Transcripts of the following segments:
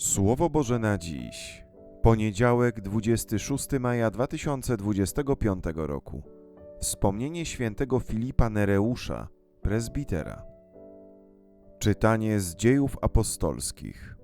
Słowo Boże na dziś. Poniedziałek, 26 maja 2025 roku. Wspomnienie świętego Filipa Nereusza, prezbitera. Czytanie z dziejów apostolskich.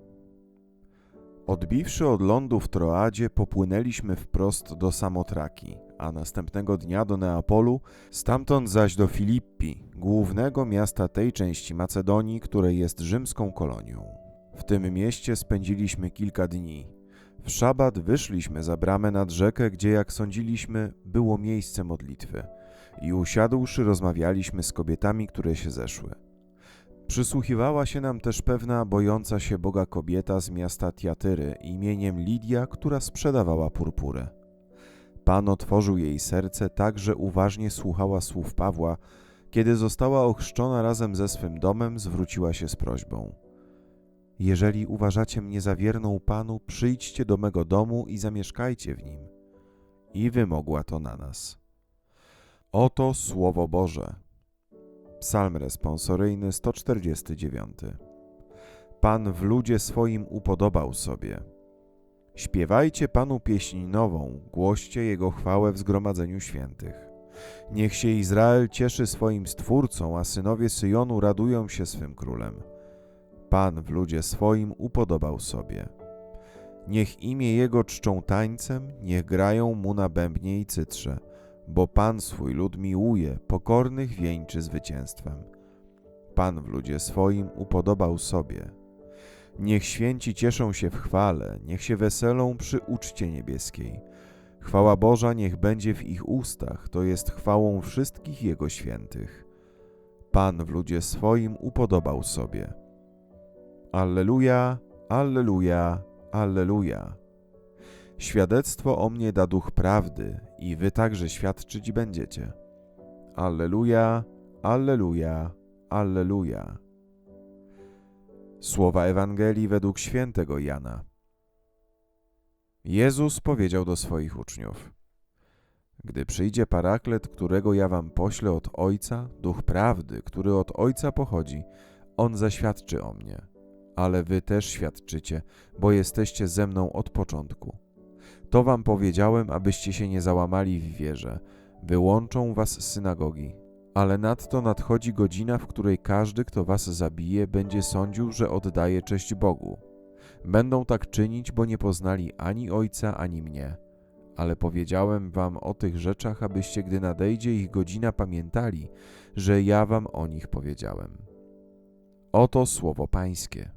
Odbiwszy od lądu w Troadzie, popłynęliśmy wprost do Samotraki, a następnego dnia do Neapolu, stamtąd zaś do Filippi, głównego miasta tej części Macedonii, której jest rzymską kolonią. W tym mieście spędziliśmy kilka dni. W szabat wyszliśmy za bramę nad rzekę, gdzie, jak sądziliśmy, było miejsce modlitwy. I usiadłszy, rozmawialiśmy z kobietami, które się zeszły. Przysłuchiwała się nam też pewna bojąca się Boga kobieta z miasta Tiatyry imieniem Lidia, która sprzedawała purpurę. Pan otworzył jej serce tak, że uważnie słuchała słów Pawła. Kiedy została ochrzczona razem ze swym domem, zwróciła się z prośbą. Jeżeli uważacie mnie za wierną Panu, przyjdźcie do mego domu i zamieszkajcie w nim. I wymogła to na nas. Oto Słowo Boże. Psalm responsoryjny 149. Pan w ludzie swoim upodobał sobie. Śpiewajcie Panu pieśń nową, głoście Jego chwałę w zgromadzeniu świętych. Niech się Izrael cieszy swoim Stwórcą, a synowie Syjonu radują się swym królem. Pan w ludzie swoim upodobał sobie. Niech imię Jego czczą tańcem, niech grają Mu na bębnie i cytrze, bo Pan swój lud miłuje, pokornych wieńczy zwycięstwem. Pan w ludzie swoim upodobał sobie. Niech święci cieszą się w chwale, niech się weselą przy uczcie niebieskiej. Chwała Boża niech będzie w ich ustach, to jest chwałą wszystkich Jego świętych. Pan w ludzie swoim upodobał sobie. Alleluja, Alleluja, Alleluja. Świadectwo o mnie da duch prawdy i wy także świadczyć będziecie. Alleluja, Alleluja, Alleluja. Słowa Ewangelii według świętego Jana. Jezus powiedział do swoich uczniów: Gdy przyjdzie paraklet, którego ja wam poślę od Ojca, duch prawdy, który od Ojca pochodzi, on zaświadczy o mnie ale wy też świadczycie, bo jesteście ze mną od początku. To wam powiedziałem, abyście się nie załamali w wierze. Wyłączą was z synagogi. Ale nadto nadchodzi godzina, w której każdy, kto was zabije, będzie sądził, że oddaje cześć Bogu. Będą tak czynić, bo nie poznali ani Ojca, ani mnie. Ale powiedziałem wam o tych rzeczach, abyście, gdy nadejdzie ich godzina, pamiętali, że ja wam o nich powiedziałem. Oto słowo Pańskie.